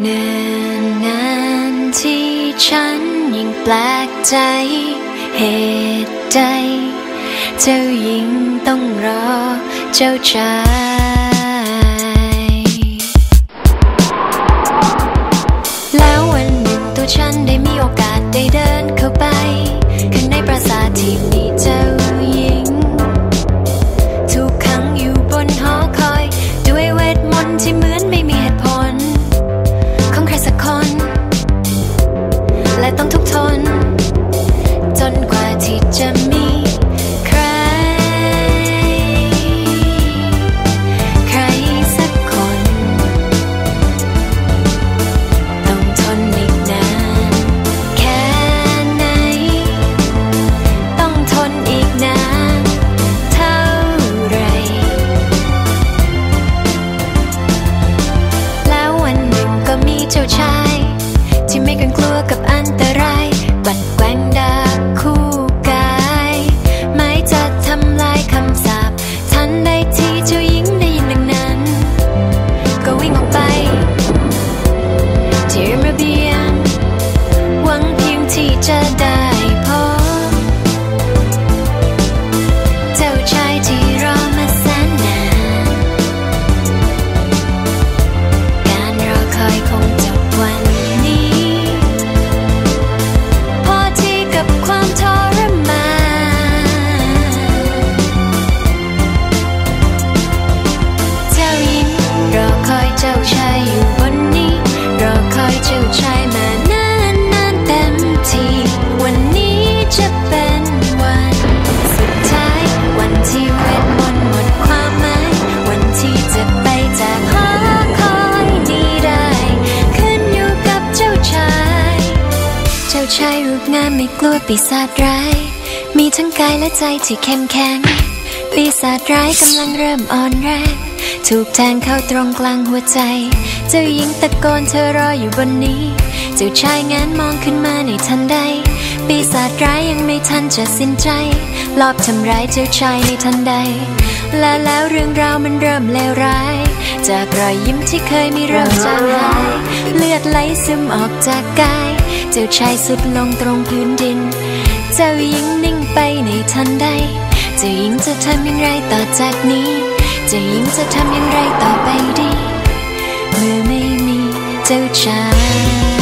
เนิ่นนานที่ฉันยิ่งแปลกใจ เหตุใด เจ้าหญิงต้องรอเจ้าชายแล้ววันหนึ่งตัวฉันได้มีโอกาสได้เดินเข้าไปข้างในปราสาทที่ นก จ ชายรูปงามไม่กลัวปีศาจร้าย มีทั้งกายและใจที่เข้มแข็ง ปีศาจร้ายกำลังเริ่มอ่อนแรงถูกแทงเข้าตรงกลางหัวใจ เจ้าหญิงตะโกนเธอรออยู่บนนี้ เจ้าชายงานมองขึ้นมาในทันใด ปีศาจร้ายยังไม่ทันจะสิ้นใจ ลอบทำร้ายเจ้าชายในทันใด และแล้วเรื่องราวมันเริ่มเลวร้าย จากรอยยิ้มที่เคยมีเริ่มจางหาย เลือดไหลซึมออกจากกาย เจ้าชายสุดลงตรงพื้นดิน เจ้าหญิงนิ่งไปในทันใด เจ้าหญิงจะทำอย่างไรต่อจากนี้ เจ้าหญิงจะทำอย่างไรต่อไปดี เมื่อไม่มีเจ้าชาย